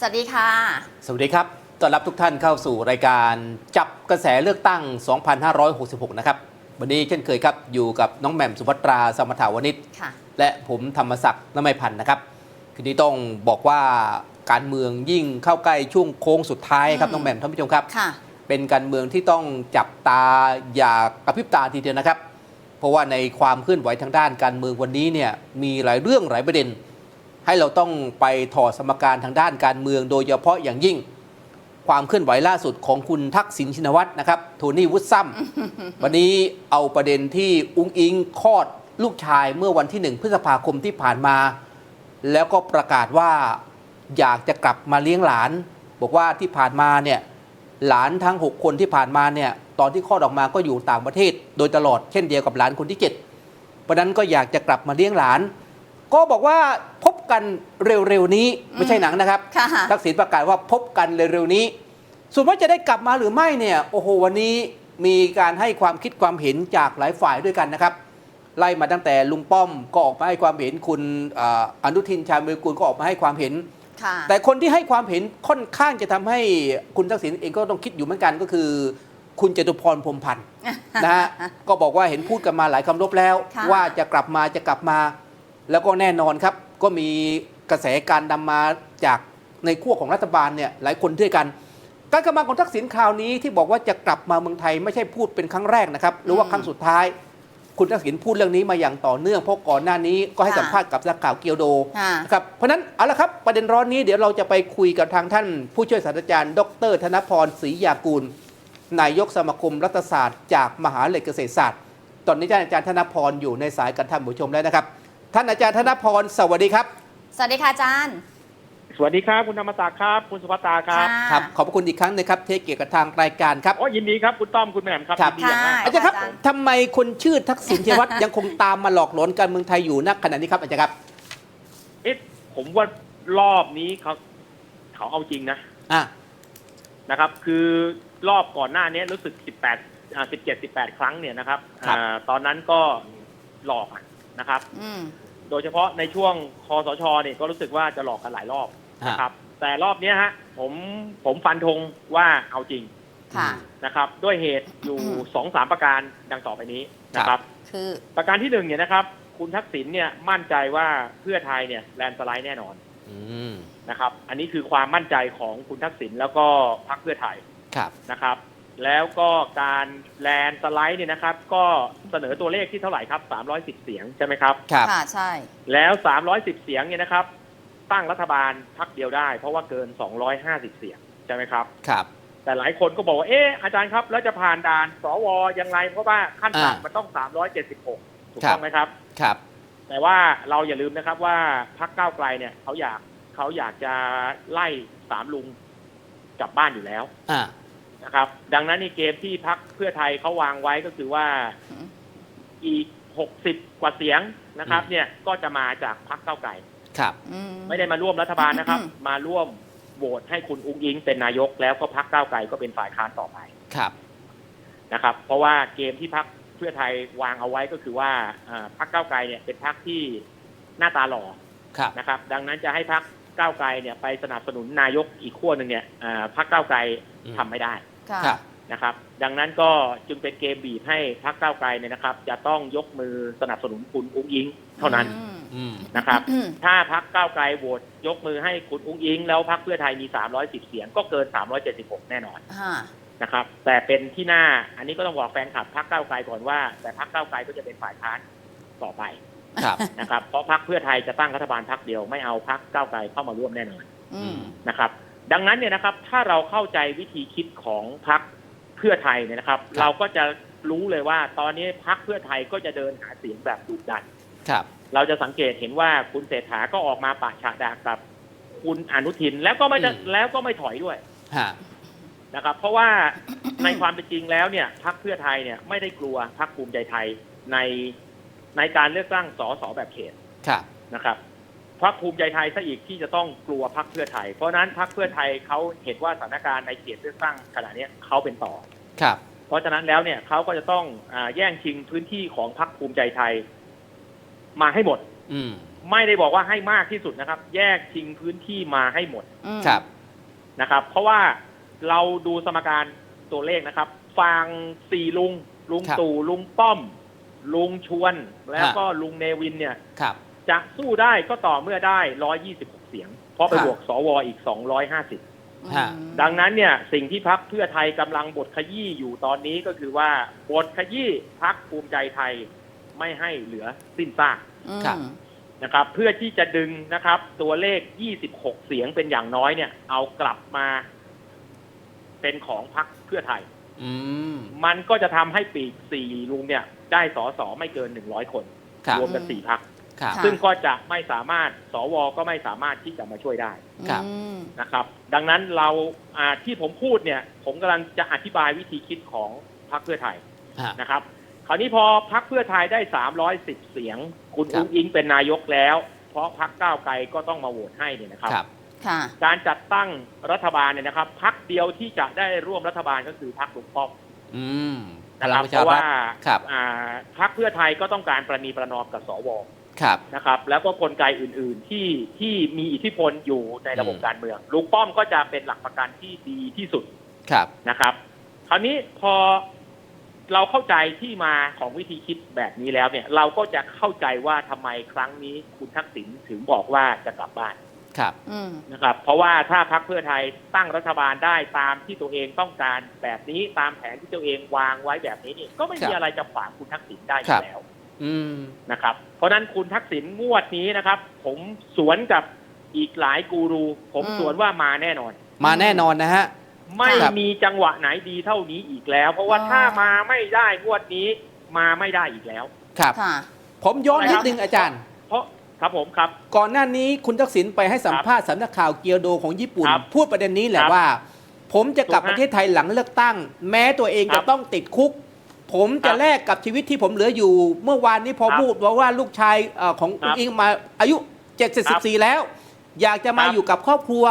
สวัสดีค่ะ สวัสดีครับ ต้อนรับทุกท่านเข้าสู่รายการจับกระแสเลือกตั้ง 2566 นะครับ วันนี้เช่นเคยครับ อยู่กับน้องแหม่มสุภัตรา สมถาวนิชค่ะ และผมธรรมศักดิ์นมัยพันธ์นะครับ คืนนี้ต้องบอกว่าการเมืองยิ่งเข้าใกล้ช่วงโค้งสุดท้ายครับ อืม น้องแหม่มท่านผู้ชมครับ ค่ะ เป็นการเมืองที่ต้องจับตาอย่ากระพริบตาทีเดียวนะครับ เพราะว่าในความเคลื่อนไหวทางด้านการเมืองวันนี้เนี่ยมีหลายเรื่องหลายประเด็น ให้เราต้องไปถอดสมการทางด้านการเมือง โดยเฉพาะอย่างยิ่ง ความเคลื่อนไหวล่าสุดของคุณทักษิณชินวัตรนะครับโทนี่วุฒิซัมวันนี้เอาประเด็นที่อุ้งอิงคลอดลูกชายเมื่อวันที่หนึ่งพฤษภาคมที่ผ่านมา แล้วก็ประกาศว่าอยากจะกลับมาเลี้ยงหลาน บอกว่าที่ผ่านมาเนี่ยหลานทั้ง 6 คนที่ผ่านมาเนี่ยตอนที่คลอดออกมาก็อยู่ต่างประเทศ โดยตลอดเช่นเดียวกับหลานคนที่7เพราะนั้นก็อยากจะกลับมาเลี้ยงหลาน ก็บอกว่าพ กันเร็วๆนี้ไม่ใช่หนังนะครับค่ะทักษิณประกาศว่าพบกันเร็วๆนี้ ส่วนว่าจะได้กลับมาหรือไม่เนี่ยโอ้โหวันนี้มีการให้ความคิดความเห็นจากหลายฝ่ายด้วยกันนะครับ ไล่มาตั้งแต่ลุงป้อมก็ออกมาให้ความเห็นคุณอ่าอนุทินชาญวิรุฬกุลก็ออกมาให้ความเห็นค่ะแต่คนที่ให้ความเห็นค่อนข้างจะทำให้คุณทักษิณเองก็ต้องคิดอยู่เหมือนกันก็คือ คุณจตุพรพรหมพันธ์นะฮะก็บอกว่าเห็นพูดกันมาหลายคำรบแล้วค่ะว่าจะกลับมาจะกลับมา แล้วก็แน่นอนครับ ก็มีกระแสการนำมาจากในขั้วของรัฐบาลเนี่ยหลายคนด้วยกัน การกลับมาของทักษิณคราวนี้ที่บอกว่าจะกลับมาเมืองไทยไม่ใช่พูดเป็นครั้งแรกนะครับหรือว่าอืมครั้งสุดท้าย คุณทักษิณพูดเรื่องนี้มาอย่างต่อเนื่องเพราะก่อนหน้านี้ก็ให้ค่ะสัมภาษณ์กับนักข่าวเกียวโดค่ะนะครับเพราะฉะนั้นเอาละครับประเด็นร้อนนี้เดี๋ยวเราจะไปคุยกับทางท่าน ผู้ช่วยศาสตราจารย์ ดร ธนพรศรียากูลนายกสมาคมรัฐศาสตร์ จากมหาวิทยาลัยเกษตรศาสตร์ ตอนนี้ท่านอาจารย์ธนพรอยู่ในสายกับท่านผู้ชมแล้วนะครับ ท่านอาจารย์ธนพรสวัสดีครับสวัสดีค่ะอาจารย์ สวัสดีครับ คุณธรรมศักดิ์ครับ คุณสุภัตตราครับครับขอบพระคุณอีกครั้งนะครับเทเกียรติกับทางรายการครับ โอ้ยินดีครับ คุณต้อมคุณแหม่มครับครับ ยินดีอย่างมากค่ะอาจารย์ครับอาจารย์ ทำไมคนชื่อทักษิณชินวัตร ยังคงตามมาหลอกหลอนการเมืองไทยอยู่ณขณะนี้ครับอาจารย์ครับเอ๊ะผมว่ารอบนี้เขาเขาเอาจริงนะอะนะครับ คือรอบก่อนหน้านี้รู้สึก 18อ่า17 18 ครั้งเนี่ยนะครับอ่าตอนนั้นก็หลอกอะนะครับ อืม โดยเฉพาะในช่วงคอสชเนี่ยก็รู้สึกว่าจะหลอกกันหลายรอบฮะนะครับ แต่รอบเนี้ยฮะผมผมฟันธงว่าเอาจริงค่ะนะครับ ด้วยเหตุอยู่อืมสองสามประการดังต่อไปนี้นะครับ คือประการที่หนึ่งเนี่ยนะครับ คุณทักษิณเนี่ยมั่นใจว่าเพื่อไทยเนี่ยแลนด์สไลด์แน่นอนอืมนะครับ อันนี้คือความมั่นใจของคุณทักษิณแล้วก็พรรคเพื่อไทยครับนะครับ แล้วก็การแลนด์สไลด์เนี่ยนะครับ ก็เสนอตัวเลขที่เท่าไหร่ครับ 310 เสียงใช่ไหมครับ ครับค่ะใช่ แล้ว 310 เสียงเนี่ยนะครับ ตั้งรัฐบาลพรรคเดียวได้ เพราะว่าเกิน 250 เสียงใช่ไหมครับ ครับ แต่หลายคนก็บอกว่าเอ๊ะอาจารย์ครับ แล้วจะผ่านด่านสวยังไงเพราะว่าขั้นอ่าต่ำมันต้อง 376 ถูกครับต้องไหมครับ ครับ แต่ว่าเราอย่าลืมนะครับว่าพรรคก้าวไกลเนี่ยเขาอยากเขาอยากจะไล่สามลุงกลับบ้านอยู่แล้ว อ่า นะครับ ดังนั้นในเกมที่พรรคเพื่อไทยเขาวางไว้ก็คือว่าอืมอีกหกสิบกว่าเสียงนะครับอืมเนี่ยก็จะมาจากพรรคก้าวไกลครับ อืมไม่ได้มาร่วมรัฐบาลนะครับอืมมาร่วมโหวตให้คุณอุ้งอิงเป็นนายก แล้วก็พรรคก้าวไกลก็เป็นฝ่ายค้านต่อไปครับนะครับ เพราะว่าเกมที่พรรคเพื่อไทยวางเอาไว้ก็คือว่าอ่าพรรคก้าวไกลเนี่ยเป็นพรรคที่หน้าตาหล่อครับนะครับ ดังนั้นจะให้พัก ก้าวไกลเนี่ยไปสนับสนุนนายกอีกขั้วหนึ่งเนี่ยอ่าพักก้าวไกลอืมทำไม่ได้ค่ะครับนะครับ ดังนั้นก็จึงเป็นเกมบีบให้พักก้าวไกลเนี่ยนะครับ จะต้องยกมือสนับสนุนคุณอุ้งอิงเท่านั้นอืมอืมนะครับอืมถ้าพักก้าวไกลโหวตยกมือให้คุณอุ้งอิง แล้วพักเพื่อไทยมี 310 เสียง ก็เกิน 376 แน่นอนค่ะนะครับ แต่เป็นที่หน้าอันนี้ก็ต้องบอกแฟนคลับพักก้าวไกลก่อนว่า แต่พักก้าวไกลก็จะเป็นฝ่ายค้านต่อไป ครับนะครับเพราะพักเพื่อไทยจะตั้งรัฐบาลพักเดียวไม่เอาพักก้าวไกลเข้ามาร่วมแน่นอนอืมนะครับ ดังนั้นเนี่ยนะครับ ถ้าเราเข้าใจวิธีคิดของพรรคเพื่อไทยเนี่ยนะครับครับ เราก็จะรู้เลยว่า ตอนนี้พรรคเพื่อไทยก็จะเดินหาเสียงแบบดุดันครับ เราจะสังเกตเห็นว่าคุณเศรษฐาก็ออกมาปะฉะดากับคุณอนุทินแล้วก็ไม่จะอืม แล้วก็ไม่ถอยด้วยฮะนะครับ เพราะว่าในความเป็นจริงแล้วเนี่ยพรรคเพื่อไทยเนี่ยไม่ได้กลัวพรรคภูมิใจไทยใน ในการเลือกตั้งสสแบบเขตครับนะครับพรรคภูมิใจไทยซะอีกที่จะต้องกลัวพรรคเพื่อไทย เพราะฉะนั้นพรรคเพื่อไทยเขาเห็นว่าสถานการณ์ในเขตเลือกตั้งขณะเนี้ยเขาเป็นต่อครับ เพราะฉะนั้นแล้วเนี่ยเขาก็จะต้องอาแย่งชิงพื้นที่ของพรรคภูมิใจไทย มาให้หมด อืมไม่ได้บอกว่าให้มากที่สุดนะครับ แยกชิงพื้นที่มาให้หมดอืมครับนะครับ เพราะว่าเราดูสมการตัวเลขนะครับ ฟังสี่ลุง ลุงครับตู่ลุงป้อม ลุงชวนแล้วฮะก็ลุงเนวินเนี่ย ครับ จะสู้ได้ก็ต่อเมื่อได้ 126 เสียง เพราะไปครับบวกสวอีก 250 ฮะอืมดังนั้นเนี่ยสิ่งที่พักเพื่อไทยกำลังบทขยี้อยู่ตอนนี้ก็คือว่าบทขยี้พักภูมิใจไทยไม่ให้เหลือสิ้นซากครับอืมนะครับ เพื่อที่จะดึงนะครับ ตัวเลข 26 เสียงเป็นอย่างน้อยเนี่ย เอากลับมาเป็นของพักเพื่อไทย อืม มันก็จะทำให้ปีกสี่ลุงเนี่ย ได้สอสอไม่เกิน100คน ครับรวมกันสี่พัก ครับ ค่ะ ซึ่งก็จะไม่สามารถสวก็ไม่สามารถที่จะมาช่วยได้ครับ อืมนะครับ ดังนั้นเราอ่าที่ผมพูดเนี่ย ผมกำลังจะอธิบายวิธีคิดของพรรคเพื่อไทยฮะ นะครับ คราวนี้พอพรรคเพื่อไทยได้ 310 เสียง คุณครับ อุ้งอิงเป็นนายกแล้ว เพราะพรรคก้าวไกลก็ต้องมาโหวตให้เนี่ยนะครับ ครับ ค่ะ การจัดตั้งรัฐบาลเนี่ยนะครับพรรคเดียวที่จะได้ร่วมรัฐบาลก็คือพรรคลุงป้อม อืม พนะลัคงรับประเพชาราะรัฐว่าครับอ่าพรรคเพื่อไทยก็ต้องการประนีประนอมกับสวครับนะครับ แล้วก็กลไกอื่น ๆที่ที่มีอิทธิพลอยู่ในระบบอืมการเมืองลุงป้อมก็จะเป็นหลักประกันที่ดีที่สุดครับนะครับ คราวนี้พอเราเข้าใจที่มาของวิธีคิดแบบนี้แล้วเนี่ย เราก็จะเข้าใจว่าทำไมครั้งนี้คุณทักษิณถึงบอกว่าจะกลับบ้าน ครับอืมนะครับ เพราะว่าถ้าพรรคเพื่อไทยตั้งรัฐบาลได้ตามที่ตัวเองต้องการแบบนี้ตามแผนที่ตัวเองวางไว้แบบนี้นี่ก็ไม่ครัมีบอะไรจะขวางคุณทักษิณได้อครัยู่บแล้วอืมนะครับ เพราะฉะนั้นคุณทักษิณงวดนี้นะครับ ผมสวนกับอีกหลายกูรู ผมอืมสวนว่ามาแน่นอน มาแน่นอนนะฮะ ไม่ครับมีจังหวะไหนดีเท่านี้อีกแล้ว เพราะว่าอ๋อถ้ามาไม่ได้งวดนี้มาไม่ได้อีกแล้ว ครับค่ะผมย้อนอะไรนิคดรับนึงอาจารย์เพราะ ครับผมครับ ก่อนหน้านี้คุณทักษิณไปให้สัมภาษณ์สำนักข่าวเกียวโดของญี่ปุ่น ครับพูดประเด็นนี้แหละครับว่า ผมจะกลับถูกฮะประเทศไทยหลังเลือกตั้ง แม้ตัวเองครัจะบต้องติดคุก ผมจะครับแลกกับชีวิตที่ผมเหลืออยู่ เมื่อวานนี้พอครับพูดว่าว่าลูกชายเอ่อของครัคุณบอิงมาอายุ74แล้ว อยากจะมาครับอยู่กับครอบครัว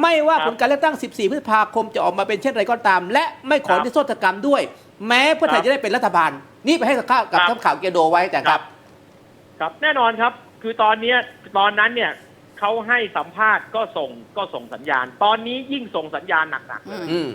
ไม่ว่าครับผลการเลือกตั้ง 14 พฤษภาคมจะออกมาเป็นเช่นไรก็ตาม และไม่ขอครับนิรโทษกรรมด้วย แม้เพื่อไทยครับจะได้เป็นรัฐบาล นี่ไปให้สัมภาษณ์กับครับท่านข่าวเกียวโดไว้แต่ครับ ครับแน่นอนครับ คือตอนเนี้ยตอนนั้นเนี่ยเขาให้สัมภาษณ์ก็ส่งก็ส่งสัญญาณ ตอนนี้ยิ่งส่งสัญญาณหนักๆเลยอือืม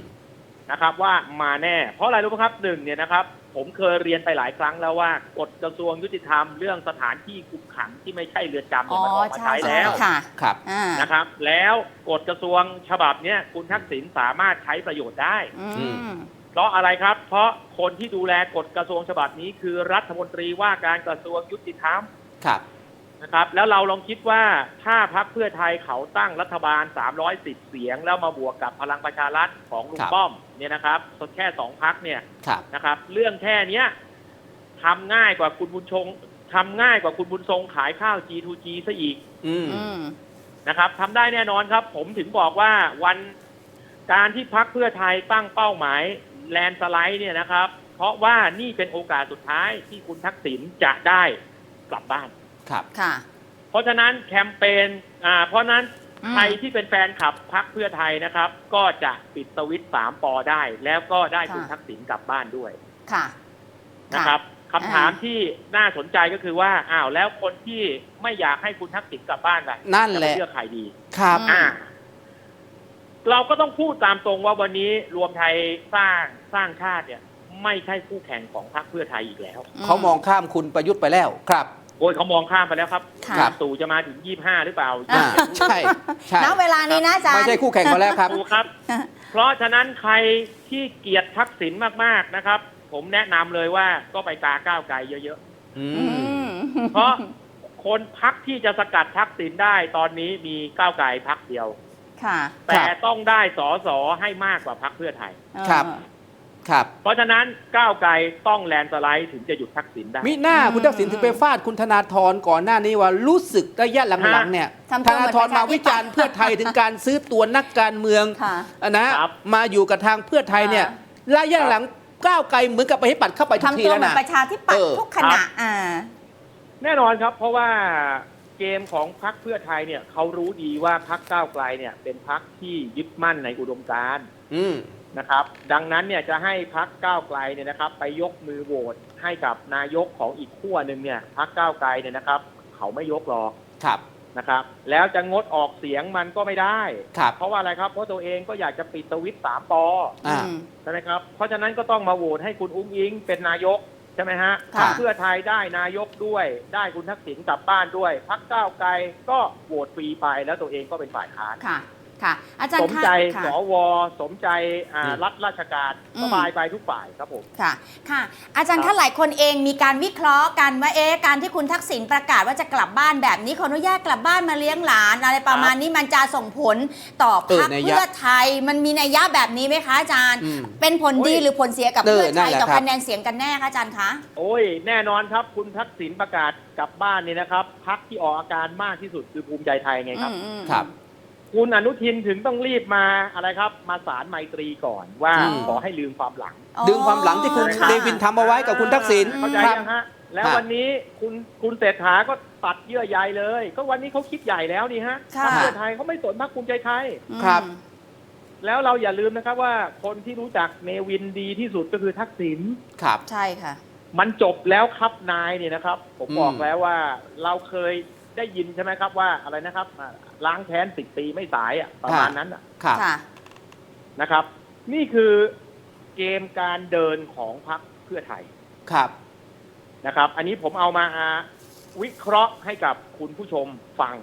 นะครับว่ามาแน่ เพราะอะไรรู้ไหมครับหนึ่งเนี่ยนะครับ ผมเคยเรียนไปหลายครั้งแล้วว่ากฎกระทรวงยุติธรรมเรื่องสถานที่คุมขังที่ไม่ใช่เรือนจำอ๋เนี่ยอมันออกมาใช่ใช้ใช่แล้ว ค่ะครับ อ่านะครับ แล้วกฎกระทรวงฉบับเนี้ยคุณทักษิณสามารถใช้ประโยชน์ได้ อืมเพราะอะไรครับ เพราะคนที่ดูแลกฎกระทรวงฉบับนี้คือรัฐมนตรีว่าการกระทรวงยุติธรรม ครับ นะครับ แล้วเราลองคิดว่าถ้าพักเพื่อไทยเขาตั้งรัฐบาล 310 เสียง แล้วมาบวกกับพลังประชารัฐของลุครังบป้อมเนี่ยนะครับแค่สองพักเนี่ยครับนะครับ เรื่องแค่เนี้ยทำง่ายกว่าคุณบุญชงทำง่ายกว่าคุณบุญทรงขายข้าว G2G ซะอีกอืมอืมนะครับทำได้แน่นอนครับ ผมถึงบอกว่าวันการที่พักเพื่อไทยตั้งเป้าหมายแลนสไลด์เนี่ยนะครับ เพราะว่านี่เป็นโอกาสสุดท้ายที่คุณทักษิณจะได้กลับบ้าน ครับค่ะ เพราะฉะนั้นแคมเปญอ่าเพราะฉะนั้นอืม ใครที่เป็นแฟนคลับพักเพื่อไทยนะครับ ก็จะปิดสวิตช์สามปอได้ แล้วก็ได้คุณทักษิณกลับบ้านด้วยค่ะ นะครับคำถามอ่าที่น่าสนใจก็คือว่าอ้าวแล้วคนที่ไม่อยากให้คุณทักษิณกลับบ้านล่ะนั่นจะแหไปละเลือกใครดี ครับ อืม อ่า เราก็ต้องพูดตามตรงว่าวันนี้รวมไทยสร้างสร้างชาติเนี่ย ไม่ใช่คู่แข่งของพรรคเพื่อไทยอีกแล้ว เขามองข้ามคุณประยุทธ์ไปแล้วครับ โอ้ยเขามองข้ามไปแล้วครับค่ะ ครับ ตู่จะมาถึงยี่ห้าหรือเปล่าอ่าใช่ใช่ณเวลานี้นะอาจารย์ ไม่ใช่คู่แข่งเขาแล้วครับถูกครับ เพราะฉะนั้นใครที่เกลียดทักษิณมากๆนะครับ ผมแนะนำเลยว่าก็ไปกาก้าวไกลเยอะอือืม ม ๆ เพราะคนพักที่จะสกัดทักษิณได้ตอนนี้มีก้าวไกลพักเดียว ค่ะแต่ต้องได้สอสอให้มากกว่าพักเพื่อไทยครับ ครับ เพราะฉะนั้นก้าวไกลต้องแลนด์สไลด์ถึงจะหยุดทักษิณได้ มิหน้าอืมคุณทักษิณถึงไปฟาดคุณธนาธรก่อนหน้านี้ว่ารู้สึกระยะหลังๆเนี่ยทำธตัวเหมืนาอนธรมาวิจารณ์ประชาธิปัตย์เพื่อไทยถึงการซื้อตัวนักการเมืองค่ะอะนะครับ มาอยู่กับทางเพื่อไทยเนี่ยระยะหลังก้าวไกลเหมือนกับไปให้ปัดเข้าไปทุกทำทีตัวแล้วเหมือนะ นประชาธิปัตเอย์อ ทุกขณะอ่า แน่นอนครับ เพราะว่าเกมของพรรคเพื่อไทยเนี่ยเขารู้ดีว่าพรรคก้าวไกลเนี่ยเป็นพรรคที่ยึดมั่นในอุดมการณ์ อืม นะครับ ดังนั้นเนี่ยจะให้พรรคก้าวไกลเนี่ยนะครับ ไปยกมือโหวตให้กับนายกของอีกขั้วหนึ่งเนี่ยพรรคก้าวไกลเนี่ยนะครับ เขาไม่ยกหรอกครับนะครับ แล้วจะงดออกเสียงมันก็ไม่ได้ ครับเพราะว่าอะไรครับเพราะตัวเองก็อยากจะปิดสวิตช์สามปออ่าอืมใช่ไหมครับเพราะฉะนั้นก็ต้องมาโหวตให้คุณอุ้งอิงเป็นนายกใช่ไหมฮะค่ะเพื่อไทยได้นายกด้วย ได้คุณทักษิณกลับบ้านด้วยพักก้าวไกลก็โหวตฟรีไปแล้วตัวเองก็เป็นฝ่ายค้าน ค่ะ ค่ะ อาจารสย์มคะใจค่ะ สวสมใจอ่าอืม รัฐราชการอืม สบายไปทุกฝ่ายครับผม ค่ะ ค่ะ อาจารย์ครัคะบ หลายคนเองมีการวิเคราะห์กันว่าเอ๊ะการที่คุณทักษิณประกาศว่าจะกลับบ้านแบบนี้ขออนุญาตกลับบ้านมาเลี้ยงหลาน อะไรประมาณนี้มันจะส่งผลต่อเออพรรคนัยยะเพื่อไทย มันมีนัยยะแบบนี้ไหมคะอาจารย์ อืมเป็นผลดีโอ้ยหรือผลเสียกับเออเพื่อไทยนั่นแหละต่อครับ คะแนนเสียงกันแน่คะอาจารย์คะ โอ้ยแน่นอนครับคุณทักษิณประกาศกลับบ้านนี่นะครับพักที่ออกอาการมากที่สุดคือภูมิใจไทยไงครับ อืมอืม ครับ คุณอนุทินถึงต้องรีบมาอะไรครับ มาสารไมตรีก่อนว่าอืม ขอให้ลืมความหลังอ๋อดึงความหลังที่คุณค่ะเนวินทำเอาไว้กับคุณทักษิณเข้าใจครับ ยังฮะ แล้วฮะวันนี้คุณคุณเศรษฐาก็ตัดเยื่อใยเลย ก็วันนี้เขาคิดใหญ่แล้วนี่ฮะค่ะพรรคเพื่อไทยเขาไม่สนพรรคภูมิใจไทยครับอืมแล้วเราอย่าลืมนะครับว่าคนที่รู้จักเนวินดีที่สุดก็คือทักษิณ ครับ ใช่ค่ะ มันจบแล้วครับนายเนี่ยนะครับ ผมอืม บอกแล้วว่าเราเคย ได้ยินใช่ไหมครับว่าอะไรนะครับอ่าล้างแค้นสิบปีไม่สายอะประมาณนั้นอะครับ ค่ะ นะครับ นี่คือเกมการเดินของพรรคเพื่อไทยครับ นะครับ อันนี้ผมเอามาวิเคราะห์ให้กับคุณผู้ชมฟัง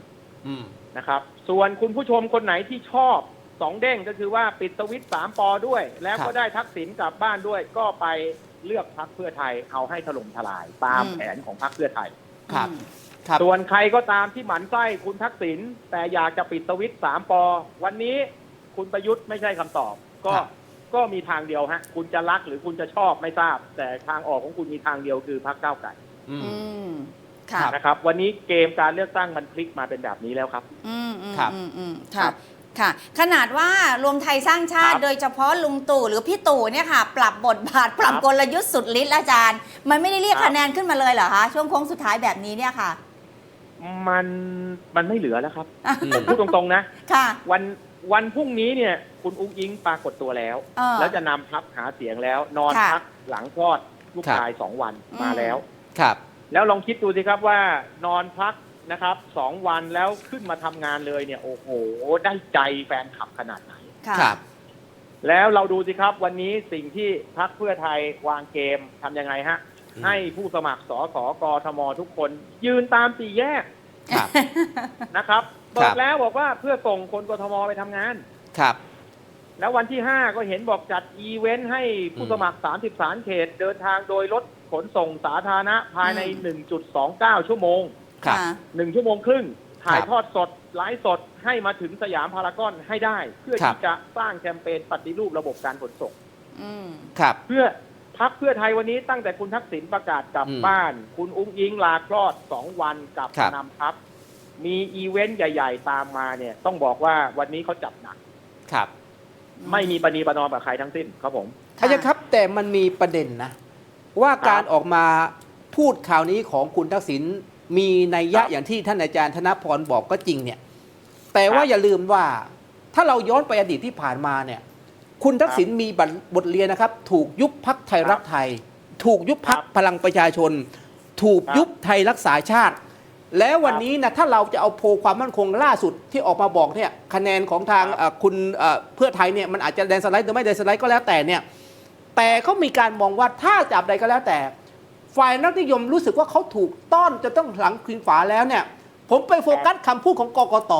อืม นะครับส่วนคุณผู้ชมคนไหนที่ชอบสองเด้งก็คือว่าปิดสวิตช์สามปอด้วย แล้วครัก็บ ได้ทักษิณกลับบ้านด้วย ก็ไปเลือกพรรคเพื่อไทยเอาให้ถล่มทลายตามอืม แผนของพรรคเพื่อไทย ครับ อืม ครับส่วนใครก็ตามที่หมั่นไส้คุณทักษิณแต่อยากจะปิดสวิตช์สามปอ วันนี้คุณประยุทธ์ไม่ใช่คำตอบ ก็ครับ ก็มีทางเดียวฮะ คุณจะรักหรือคุณจะชอบไม่ทราบ แต่ทางออกของคุณมีทางเดียวคือพรรคก้าวไกลอืม อืมค่ะครับ นะครับ วันนี้เกมการเลือกตั้งมันพลิกมาเป็นแบบนี้แล้วครับ อืมอืมครับ อืมอืมครัค่ะบ ค่ะ ขนาดว่ารวมไทยสร้างชาติครับโดยเฉพาะลุงตู่หรือพี่ตู่เนี่ยค่ะ ปรับบทบาท ปรับครับกลยุทธ์สุดฤทธิ์อาจารย์ มันไม่ได้เรียกครับ คะแนนขึ้นมาเลยเหรอคะช่วงโค้งสุดท้ายแบบนี้เนี่ยค่ะ มันมันไม่เหลือแล้วครับอืมผมพูดตรงๆนะค่ะ วันวันพรุ่งนี้เนี่ย คุณอุ้งอิงปรากฏตัวแล้ว เออแล้วจะนำพักหาเสียงแล้ว นอนค่ะ พักหลังคลอดลูกครับชายสองวันอืมมาแล้ว ครับ แล้วลองคิดดูสิครับว่านอนพักนะครับสองวันแล้วขึ้นมาทำงานเลยเนี่ย โอ้โห ได้ใจแฟนคลับขนาดไหน ค่ะ ครับ แล้วเราดูสิครับ วันนี้สิ่งที่พักเพื่อไทยวางเกมทำยังไงฮะอืม ให้ผู้สมัครสสกทมทุกคน ยืนตามสี่แยกครับ นะครับครับบอกแล้วบอกว่าเพื่อส่งคนกทมไปทำงาน ครับ แล้ววันที่ห้าก็เห็นบอกจัดอีเวนต์ให้ผู้สมัคร 33 เขต เดินทางโดยรถขนส่งสาธารณะภายใน อืม1.29 ชั่วโมง ครับค่ะหนึ่งชั่วโมงครึ่ง ถ่ายครับทอดสด ไลฟ์สดให้มาถึงสยามพารากอนให้ได้ เพื่อครับ ที่จะสร้างแคมเปญปฏิรูประบบการขนส่ง อืม ครับ เพื่อ พักเพื่อไทยวันนี้ตั้งแต่คุณทักษิณประกาศกลับอืมบ้าน คุณอุ้งอิงลาคลอดสองวันกับครับนำทัพมีอีเวนต์ใหญ่ ๆ ตามมาเนี่ย ต้องบอกว่าวันนี้เขาจับหนักครับ ไม่มีปณีประนอมกับใครทั้งสิ้นครับผมอาจารย์ครับ แต่มันมีประเด็นนะ ว่าการออกมาพูดข่าวนี้ของคุณทักษิณมีนัยยะครับอย่างที่ท่านอาจารย์ธนพรบอกก็จริงเนี่ย แต่ว่าครับอย่าลืมว่าถ้าเราย้อนไปอดีตที่ผ่านมาเนี่ย คุณทักษิณมีบัตรบทเรียนนะครับ ถูกยุบพักไทยรักไทย ถูกยุบพักครับพลังประชาชน ถูกครับยุบไทยรักษาชาติ แล้ววันนี้นะถ้าเราจะเอาโพลความมั่นคงล่าสุดที่ออกมาบอกเนี่ยคะแนนของทางครับเอ่อคุณเอ่อเพื่อไทยเนี่ยมันอาจจะแดนสไลด์หรือไม่แดนสไลด์ก็แล้วแต่เนี่ยแต่เขามีการมองว่าถ้าจับใดก็แล้วแต่ ฝ่ายนักนิยมรู้สึกว่าเขาถูกต้อนจะต้องหลังคืนฝาแล้วเนี่ยผมไปโฟกัสคำพูดของกกต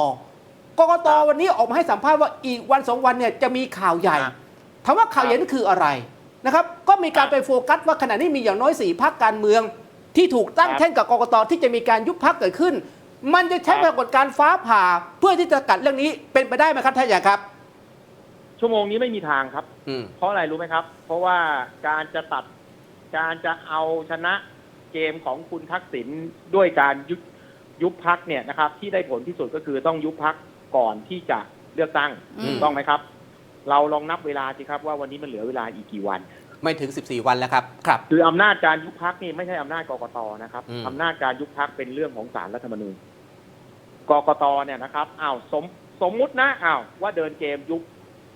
กกตวันนี้ออกมาให้สัมภาษณ์ว่าอีกวันสองวันเนี่ยจะมีข่าวใหญ่ครับถามว่าข่าวใหญ่นั่นคืออะไรนะครับ ก็มีการครับไปโฟกัสว่าขณะนี้มีอย่างน้อยสี่พักการเมือง ที่ถูกตั้งครับแท่งกับกกตที่จะมีการยุบพักเกิดขึ้น มันจะใช้คปรับรากฏการณ์ฟ้าผ่าเพื่อที่จะกัดเรื่องนี้เป็นไปได้ไหมครับท่านอย่างครับ ชั่วโมงนี้ไม่มีทางครับอืมเพราะอะไรรู้ไหมครับ เพราะว่าการจะตัดการจะเอาชนะเกมของคุณทักษิณด้วยการยุบยุบพักเนี่ยนะครับ ที่ได้ผลที่สุดก็คือต้องยุบพัก ก่อนที่จะเลือกตั้งอืม ถูกต้องไหมครับ เราลองนับเวลาสิครับว่าวันนี้มันเหลือเวลาอีกกี่วัน ไม่ถึง 14 วันแล้วครับ ครับ คืออำนาจการยุบพักนี่ไม่ใช่อำนาจกกตนะครับอืม อำนาจการยุบพักเป็นเรื่องของศาลรัฐธรรมนูญกกตเนี่ยนะครับอ้าวสมสมมุตินะอ้าวว่าเดินเกมยุบ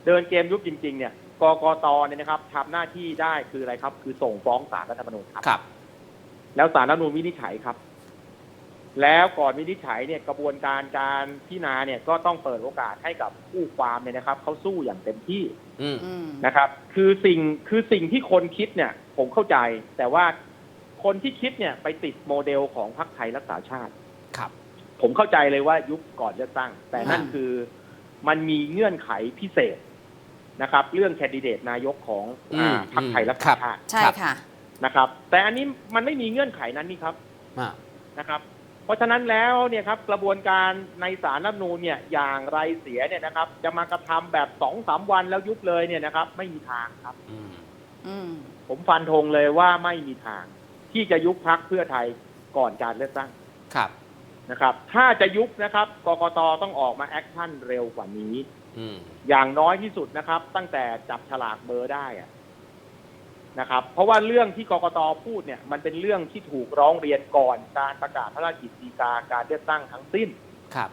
เดินเกมยุบจริง ๆ เนี่ยกกตเนี่ยนะครับทำหน้าที่ได้คืออะไรครับ คือส่งฟ้องศาลรัฐธรรมนูญครับ ครับ แล้วศาลรัฐธรรมนูญวินิจฉัยครับ แล้วก่อนวินิจฉัยเนี่ยกระบวนการการพิจารณาเนี่ยก็ต้องเปิดโอกาสให้กับผู้ความเนี่ยนะครับเขาสู้อย่างเต็มที่อืม อืม นะครับ คือสิ่งคือสิ่งที่คนคิดเนี่ย ผมเข้าใจ แต่ว่าคนที่คิดเนี่ยไปติดโมเดลของพรรคไทยรักษาชาติ ครับ ผมเข้าใจเลยว่ายุบก่อนเลือกตั้ง แต่นั่นอ่า คือมันมีเงื่อนไขพิเศษนะครับ เรื่องแคนดิเดตนายกของอ่าพรรคไทยรักษาชาติใช่ค่ะ นะครับ แต่อันนี้มันไม่มีเงื่อนไขนั้นนี่ครับ อ่านะครับ เพราะฉะนั้นแล้วเนี่ยครับกระบวนการในศาลรัฐธรรมนูญเนี่ยอย่างไรเสียเนี่ยนะครับ จะมากระทำแบบสองสามวันแล้วยุบเลยเนี่ยนะครับ ไม่มีทางครับ อืมอืมผมฟันธงเลยว่าไม่มีทาง ที่จะยุบพักเพื่อไทยก่อนการเลือกตั้งครับนะครับ ถ้าจะยุบนะครับกกตต้องออกมาแอคชั่นเร็วกว่านี้ อืมอย่างน้อยที่สุดนะครับ ตั้งแต่จับฉลากเบอร์ได้อะ นะครับ เพราะว่าเรื่องที่กกตพูดเนี่ยมันเป็นเรื่องที่ถูกร้องเรียนก่อนการประกาศพระราชกิจสีกาการเลือกตั้งทั้งสิ้นครับ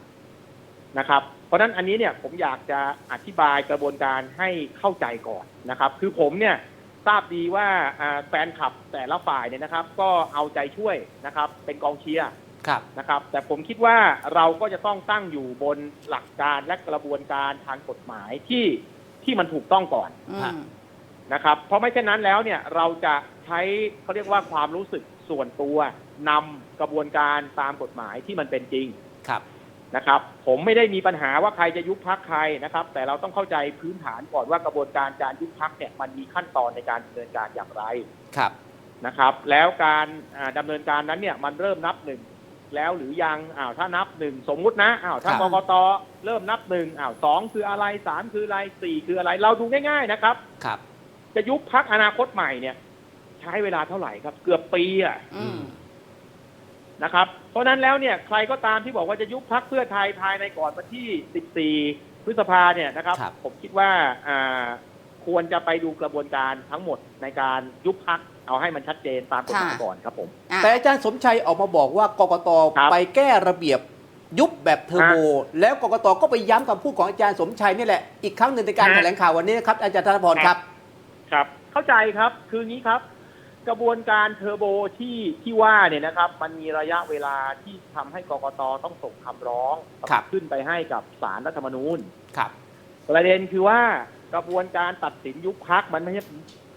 นะครับ เพราะฉะนั้นอันนี้เนี่ยผมอยากจะอธิบายกระบวนการให้เข้าใจก่อนนะครับ คือผมเนี่ยทราบดีว่าอ่าแฟนคลับแต่ละฝ่ายเนี่ยนะครับ ก็เอาใจช่วยนะครับ เป็นกองเชียร์ครับนะครับ แต่ผมคิดว่าเราก็จะต้องตั้งอยู่บนหลักการและกระบวนการทางกฎหมายที่ที่มันถูกต้องก่อนอืม นะครับ เพราะไม่เช่นนั้นแล้วเนี่ยเราจะใช้เขาเรียกว่าความรู้สึกส่วนตัวนำกระบวนการตามกฎหมายที่มันเป็นจริงครับนะครับ ผมไม่ได้มีปัญหาว่าใครจะยุบพักใครนะครับ แต่เราต้องเข้าใจพื้นฐานก่อนว่ากระบวนการการยุบพักเนี่ยมันมีขั้นตอนในการดำเนินการอย่างไรครับนะครับ แล้วการอ่าดำเนินการนั้นเนี่ยมันเริ่มนับหนึ่งแล้วหรือยังอ้าวถ้านับหนึ่งสมมุตินะอ้าวถ้าครักบกตเริ่มนับหนึ่งอ้าวสองคืออะไรสามคืออะไรสี่คืออะไร เราดูง่าย ๆนะครับครับ จะยุบพักอนาคตใหม่เนี่ย ใช้เวลาเท่าไหร่ครับ เกือบปีอะอืม นะครับ เพราะฉะนั้นแล้วเนี่ยใครก็ตามที่บอกว่าจะยุบพักเพื่อไทยภายในก่อนวันที่ 14 พฤษภาเนี่ยนะครับ ครับ ผมคิดว่าอ่าควรจะไปดูกระบวนการทั้งหมดในการยุบพักเอาให้มันชัดเจนตามกฎหมายค่ะ ก่อนครับผม อะ แต่อาจารย์สมชัยออกมาบอกว่ากกตครับไปแก้ระเบียบยุบแบบเทอร์โบ แล้วกกตก็ไปย้ำคำพูดของอาจารย์สมชัยนี่แหละอีกครั้งหนึ่งในการฮะ แถลงข่าววันนี้นะครับอาจารย์ธนพรครับ ครับ เข้าใจครับคืองี้ครับ กระบวนการเทอร์โบที่ที่ว่าเนี่ยนะครับ มันมีระยะเวลาที่ทำให้กกตต้องส่งคำร้องครับ ขึ้นไปให้กับศาลรัฐธรรมนูญ ครับ ประเด็นคือว่ากระบวนการตัดสินยุบพักมันไม่ใช่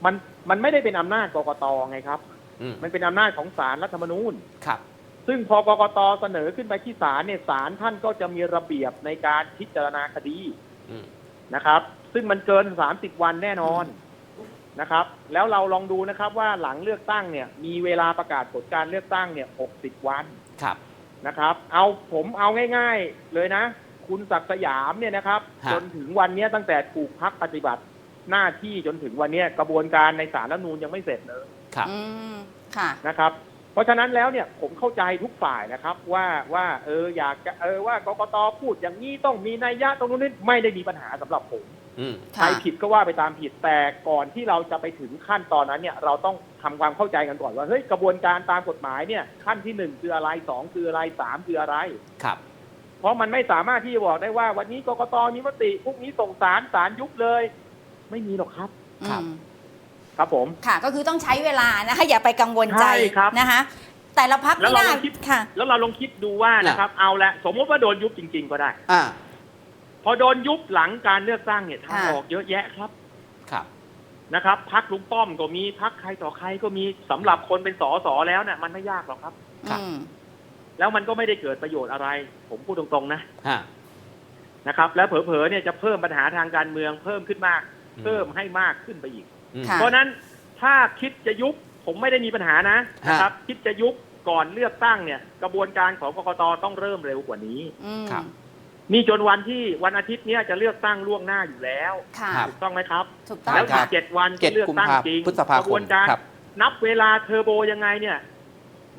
มันมันไม่ได้เป็นอำนาจกกตไงครับ อืมมันเป็นอำนาจของศาลรัฐธรรมนูญ ครับ ซึ่งพอกกตเสนอขึ้นไปที่ศาลเนี่ยศาลท่านก็จะมีระเบียบในการพิจารณาคดีอืมนะครับ ซึ่งมันเกิน 30 วันแน่นอน นะครับ แล้วเราลองดูนะครับว่าหลังเลือกตั้งเนี่ย มีเวลาประกาศผลการเลือกตั้งเนี่ย 60 วันครับนะครับ เอาผมเอาง่าย ๆ เลยนะ คุณศักดิ์สยามเนี่ยนะครับ ฮะ จนถึงวันเนี้ยตั้งแต่ถูกพักปฏิบัติหน้าที่จนถึงวันเนี้ยกระบวนการในศาลรัฐธรรมนูญยังไม่เสร็จเลย ครับ อืมค่ะ นะครับ เพราะฉะนั้นแล้วเนี่ยผมเข้าใจทุกฝ่ายนะครับ ว่าว่าเอออยากจะเออว่ากกตพูดอย่างนี้ต้องมีนัยยะตรงนู้นนี่ไม่ได้มีปัญหาสำหรับผมอืม ใครค่ะผิดก็ว่าไปตามผิดแต่ก่อนที่เราจะไปถึงขั้นตอนนั้นเนี่ย เราต้องทำความเข้าใจกันก่อนว่าเฮ้ยกระบวนการตามกฎหมายเนี่ยขั้นที่หนึ่งคืออะไรสองคืออะไรสามคืออะไรครับ เพราะมันไม่สามารถที่จะบอกได้ว่า วันนี้กกตมีมติพรุ่งนี้ส่งสารสารยุบเลย ไม่มีหรอกครับครับอืมครับผมค่ะ ก็คือต้องใช้เวลานะคะอย่าไปกังวลใจใช่ครับนะคะแต่ละพักแล้วไม่เราน่าลองคิดค่ะ แล้วเราลองคิดดูว่านะครับ เอาละสมมติว่าโดนยุบจริง ๆ ก็ได้ อ่า พอโดนยุบหลังการเลือกตั้งเนี่ยทางค่ะออกเยอะแยะครับครับนะครับพักลุงป้อมก็มีพักใครต่อใครก็มีสำหรับคนเป็นสอสอแล้วเนี่ยมันไม่ยากหรอกครับครับอืมแล้วมันก็ไม่ได้เกิดประโยชน์อะไร ผมพูดตรงๆนะฮะนะครับ แล้วเผลอๆเนี่ยจะเพิ่มปัญหาทางการเมืองเพิ่มขึ้นมาก เพิ่มให้มากขึ้นไปอีกอืมค่ะเพราะฉะนั้นถ้าคิดจะยุบผมไม่ได้มีปัญหานะนะครับ คิดจะยุบก่อนเลือกตั้งเนี่ย กระบวนการของกกตต้องเริ่มเร็วกว่านี้อืมครับ นี่จนวันที่วันอาทิตย์เนี้ยจะเลือกตั้งล่วงหน้าอยู่แล้วค่ะ ครับ ถูกต้องไหมครับ ถูกต้องแล้วครัอีบกเจ็ดวันเจ็ดจะเลือกกุมตั้งภาจริงพฤษภากระคบวมนการครับนับเวลาเทอร์โบยังไงเนี่ย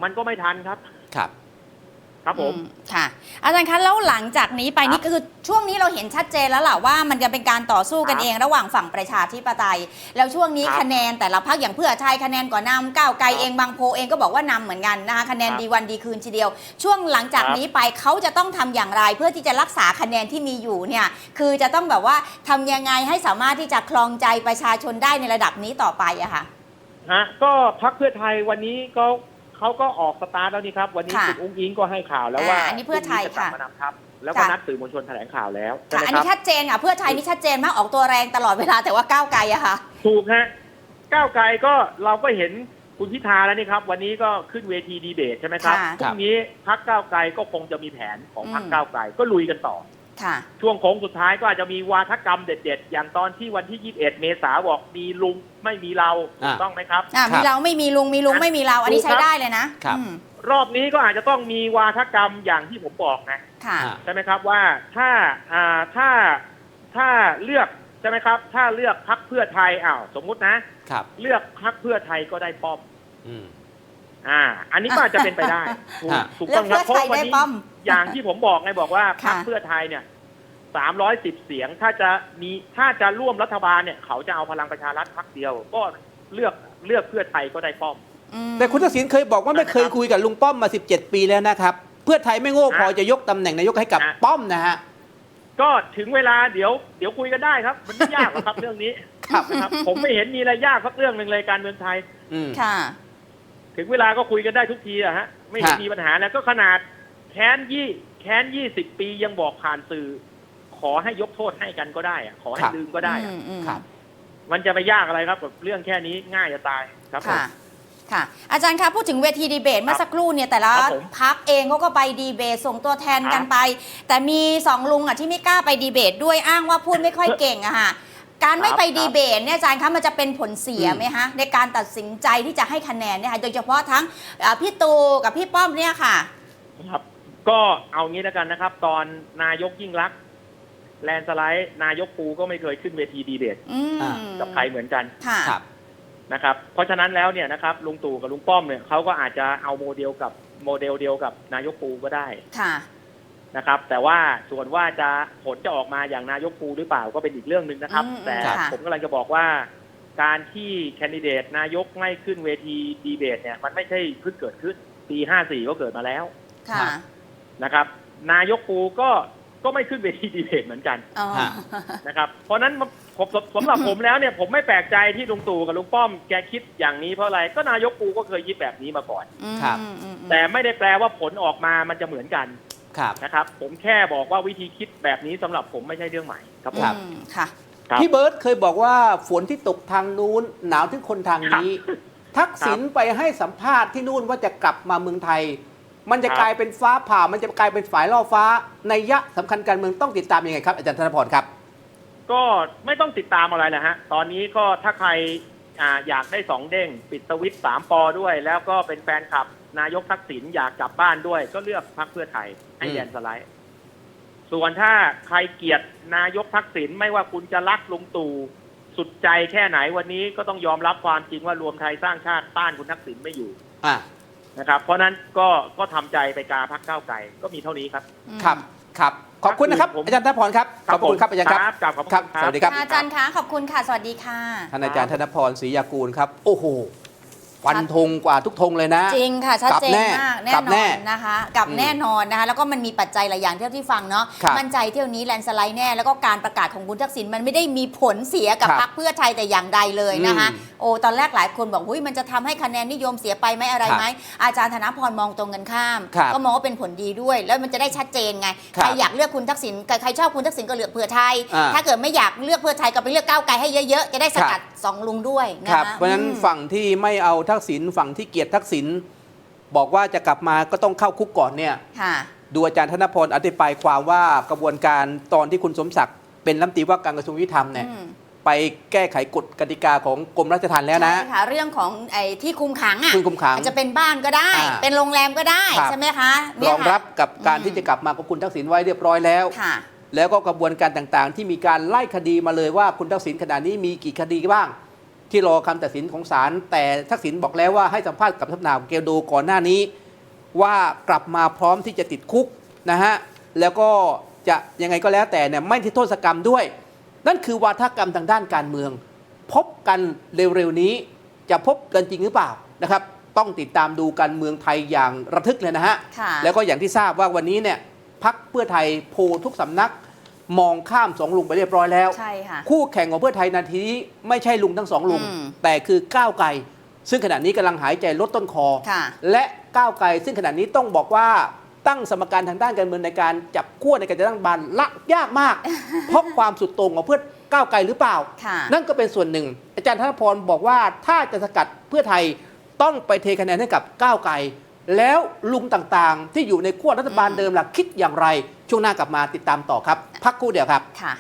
มันก็ไม่ทันครับ ครับ ครับผมอืค่ะ อาจารย์คะแล้วหลังจากนี้ไปครับนี่ก็คือช่วงนี้เราเห็นชัดเจนแล้วล่ะว่ามันจะเป็นการต่อสู้กันครับเองระหว่างฝั่งประชาธิปไตย แล้วช่วงนี้ครับคะแนนแต่ละพักอย่างเพื่อไทยคะแนนก่อนนำก้าวไกลครับเองบางโพลเองก็บอกว่านำเหมือนกันนะคะคะแนนครับดีวันดีคืนทีเดียว ช่วงหลังจากครับนี้ไปเขาจะต้องทำอย่างไร เพื่อที่จะรักษาคะแนนที่มีอยู่เนี่ยคือจะต้องแบบว่าทำยังไงให้สามารถที่จะคลองใจประชาชนได้ในระดับนี้ต่อไปอะค่ะฮะก็พักเพื่อไทยวันนี้ก็ เขาก็ออกสตาร์ทแล้วนี่ครับ วันนี้ค่ะคุณอุ้งอิงก็ให้ข่าวแล้วว่าอ่าอันนี้เพื่อไทยพรุ่งนี้จะกลับค่ะมานำทัพแล้วก็ค่ะ นัดสื่อมวลชนแถลงข่าวแล้วใช่ค่ะไหมอันครันี้บชัดเจนค่ะ เพื่อไทยนี่ชัดเจนมากออกตัวแรงตลอดเวลาแต่ว่าก้าวไกลอะค่ะ ถูกฮะก้าวไกลก็เราก็เห็นคุณพิธาแล้วนี่ครับ วันนี้ก็ขึ้นเวทีดีเบตใช่ไหมครับค่ะพรุ่งนี้พักก้าวไกลก็คงจะมีแผนของพักก้าวไกลก็ลุยกันต่อ ค่ะ ช่วงโค้งสุดท้ายก็อาจจะมีวาทกรรมเด็ด ๆ อย่างตอนที่วันที่ 21 เมษาบอกมีลุงไม่มีเราถูกต้องไหมครับ อะครับมีเราไม่มีลุงมีลุงไม่มีเรา อันนี้ถูกครับใช้ได้เลยนะครับ อืมรอบนี้ก็อาจจะต้องมีวาทกรรมอย่างที่ผมบอกนะค่ะ อ่าใช่ไหมครับว่าถ้าอ่าถ้าถ้าเลือกใช่ไหมครับ ถ้าเลือกพักเพื่อไทยอ้าวสมมุตินะ ครับ เลือกพักเพื่อไทยก็ได้ป้อม อืม อ่า อันนี้ก็อาจจะเป็นไปได้ถูกฮะ ถูกต้องครับเลือกเพื่อไทยพราะวันได้นี้ป้อมอย่างที่ผมบอกไงบอกว่าพรรคค่ะ เพื่อไทยเนี่ยสามร้อยสิบเสียงถ้าจะมีถ้าจะร่วมรัฐบาลเนี่ย เขาจะเอาพลังประชารัฐพักเดียว ก็เลือกเลือกเพื่อไทยก็ได้ป้อม อืม แต่คุณทักษิณเคยบอกว่าไม่เคยคุยกับลุงป้อมมา 17 ปีแล้วนะครับ เพื่อไทยไม่โง่พอจะยกตำแหน่งนายกให้กับฮะป้อมนะฮะ ก็ถึงเวลาเดี๋ยวเดี๋ยวคุยกันได้ครับ มันไม่ยากหรอกครับ เรื่องนี้ครับ นะครับ ผมไม่เห็นมีอะไรยากสักเรื่องหนึ่งเลยการเมืองไทย อืม ค่ะ ถึงเวลาก็คุยกันได้ทุกทีอะฮะ ไม่เห็นฮะ มีปัญหาแล้วก็ขนาดแค้นยี่แค้นยี่สิบปียังบอกผ่านสื่อ ขอให้ยกโทษให้กันก็ได้อะขอให้ลืมก็ได้อะอืมอืมครับ มันจะไปยากอะไรครับกับเรื่องแค่นี้ง่ายจะตายครับผม ค่ะ ค่ะ อาจารย์คะพูดถึงเวทีดีเบตเมื่อสักครู่เนี่ยแต่ละครับผมพักเองเขาก็ไปดีเบตส่งตัวแทนกันไป แต่มีสองลุงอะที่ไม่กล้าไปดีเบตด้วยอ้างว่าพูดไม่ค่อยเก่งอะค่ะ การไม่ครับไปครับดีเบตเนี่ยอาจารย์คะมันจะเป็นผลเสียอืมไหมคะในการตัดสินใจที่จะให้คะแนนเนี่ยค่ะโดยเฉพาะทั้งอ่าพี่ตูกับพี่ป้อมเนี่ยค่ะ ครับ ก็เอางี้แล้วกันนะครับ ตอนนายกยิ่งรักษณ์แลนด์สไลด์นายกปูก็ไม่เคยขึ้นเวทีดีเบตอืมอ่ากับใครเหมือนกันค่ะครับนะครับ เพราะฉะนั้นแล้วเนี่ยนะครับลุงตู่กับลุงป้อมเนี่ยเขาก็อาจจะเอาโมเดลกับโมเดลเดียวกับนายกปูก็ได้ค่ะ นะครับ แต่ว่าส่วนว่าจะผลจะออกมาอย่างนายกปูหรือเปล่าก็เป็นอีกเรื่องหนึ่งนะครับ อืมแต่ค่ะ ผมกำลังจะบอกว่า การที่แคนดิเดตนายกไม่ขึ้นเวทีดีเบตเนี่ยมันไม่ใช่เพิ่งเกิดขึ้นปี54 ก็เกิดมาแล้วค่ะ นะครับ นายกปูก็ก็ไม่ขึ้นเวทีดีเบตเหมือนกัน อ๋อฮะนะครับเพราะฉะนั้นผมสำสำหรับผมแล้วเนี่ยผมไม่แปลกใจที่ลุงตู่กับลุงป้อมแกคิดอย่างนี้เพราะอะไรก็นายกปูก็เคยคิดแบบนี้มาก่อน อืมครับ อืมอืมแต่ไม่ได้แปลว่าผลออกมามันจะเหมือนกัน ครับนะครับผมแค่บอกว่าวิธีคิดแบบนี้สำหรับผมไม่ใช่เรื่องใหม่ครับผมครับอืมค่ะครับพี่เบิร์ตเคยบอกว่าฝนที่ตกทางนู้นหนาวถึงคนทางนี้ ทักษิณไปให้สัมภาษณ์ที่นู่นว่าจะกลับมาเมืองไทย มันจะครับกลายเป็นฟ้าผ่า มันจะกลายเป็นฝ่ายล่อฟ้า ในยะสำคัญการเมืองต้องติดตามยังไงครับอาจารย์ธนพรครับ ก็ไม่ต้องติดตามอะไรนะฮะตอนนี้ก็ถ้าใครอ่าอยากได้สองเด้งปิดสวิตสามปอด้วย แล้วก็เป็นแฟนคลับ นายกทักษิณอยากกลับบ้านด้วย ก็เลือกพรรคเพื่อไทยให้อืมแดนสไลด์ ส่วนถ้าใครเกลียดนายกทักษิณไม่ว่าคุณจะรักลุงตู่สุดใจแค่ไหนวันนี้ก็ต้องยอมรับความจริงว่ารวมไทยสร้างชาติต้านคุณทักษิณไม่อยู่อ่านะครับ เพราะฉะนั้นก็ก็ทำใจไปกาพักเก้าวไกลก็มีเท่านี้ครับ ครับครับขอบคุณนะครับผมอาจารย์ธนพรครับขอบคุณครับอาจารย์ครับกราบขอบครับณสวัสดีครับอาจารย์คะขอบคุณค่ะสวัสดีค่ะท่านอาจารย์ธนพรศรียากูลครับ โอ้โห ฟันธงกว่าทุกธงเลยนะ จริงค่ะ ชัดเจนกลับแน่มากแน่กลับนแน่อนนะคะกับอืมแน่นอนนะคะ แล้วก็มันมีปัจจัยหลายอย่างเท่าที่ฟังเนาะครับมั่นใจเที่ยวนี้แลนด์สไลด์แน่แล้วก็การประกาศของคุณทักษิณมันไม่ได้มีผลเสียกับครับพรรคเพื่อไทยแต่อย่างใดเลยนะคะอืมโอ้ตอนแรกหลายคนบอกหุ้ยมันจะทำให้คะแนนนิยมเสียไปไหมอะไรไหมอาจารย์ธนพรมองตรงกันข้ามครับก็มองว่าเป็นผลดีด้วย แล้วมันจะได้ชัดเจนไงครับใครอยากเลือกคุณทักษิณใครชอบคุณทักษิณก็เลือกเพื่อไทยอ่าถ้าเกิดไม่อยากเลือกเพื่อไทยก็ไปเลือกก้าวไกลให้เยอะๆจะได้สกัด สองลุงด้วยนะครับคะเพราะฉะนั้นอืมฝั่งที่ไม่เอาทักษิณฝั่งที่เกลียดทักษิณบอกว่าจะกลับมาก็ต้องเข้าคุกก่อนเนี่ยค่ะดูอาจารย์ธนพรอธิบายความว่ากระบวนการตอนที่คุณสมศักดิ์เป็นรัฐมนตรีว่าการกระทรวงยุติธรรมเนี่ยอืมไปแก้ไขกฎกติกาของกรมราชทัณฑ์แล้วนะใช่ค่ะเรื่องของไอ้ที่คุมขังอะคุณคุมขังอาจจะเป็นบ้านก็ได้อ่าเป็นโรงแรมก็ได้ครับใช่ไหมคะรเนี่ยองค่ะรับกับการอืมที่จะกลับมาของคุณทักษิณไว้เรียบร้อยแล้วค่ะ แล้วก็กระบวนการต่างๆ ที่มีการไล่คดีมาเลยว่าคุณทักษิณขณะนี้มีกี่คดีบ้าง ที่รอคำตัดสินของศาลแต่ทักษิณบอกแล้วว่าให้สัมภาษณ์กับทัพนาวเกลโดก่อนหน้านี้ ว่ากลับมาพร้อมที่จะติดคุกนะฮะแล้วก็จะยังไงก็แล้วแต่เนี่ยไม่ที่โทษกรรมด้วย นั่นคือวาทกรรมทางด้านการเมือง พบกันเร็วๆนี้จะพบกันจริงหรือเปล่านะครับ ต้องติดตามดูการเมืองไทยอย่างระทึกเลยนะฮะค่ะแล้วก็อย่างที่ทราบว่าวันนี้เนี่ยพักเพื่อไทยโพลทุกสำนัก มองข้ามสองลุงไปเรียบร้อยแล้ว ใช่ค่ะ คู่แข่งของเพื่อไทยนาทีนี้ไม่ใช่ลุงทั้งสองลุง อืมแต่คือก้าวไกล ซึ่งขณะนี้กำลังหายใจลดต้นคอ ค่ะ และก้าวไกลซึ่งขณะนี้ต้องบอกว่าตั้งสมการทางด้านการเมืองในการจับขั้วในการจัดตั้งรัฐบาลละยากมาก เพราะความสุดโต่งของเพื่อก้าวไกลหรือเปล่า ค่ะ นั่นก็เป็นส่วนหนึ่ง อาจารย์ธนพรบอกว่าถ้าจะสกัดเพื่อไทยต้องไปเทคะแนนให้กับก้าวไกล แล้วลุงต่างๆ ที่อยู่ในขั้วรัฐบาลเดิมล่ะคิดอย่างไร ช่วงหน้ากลับมาติดตามต่อครับ พักครู่เดียวครับ ค่ะ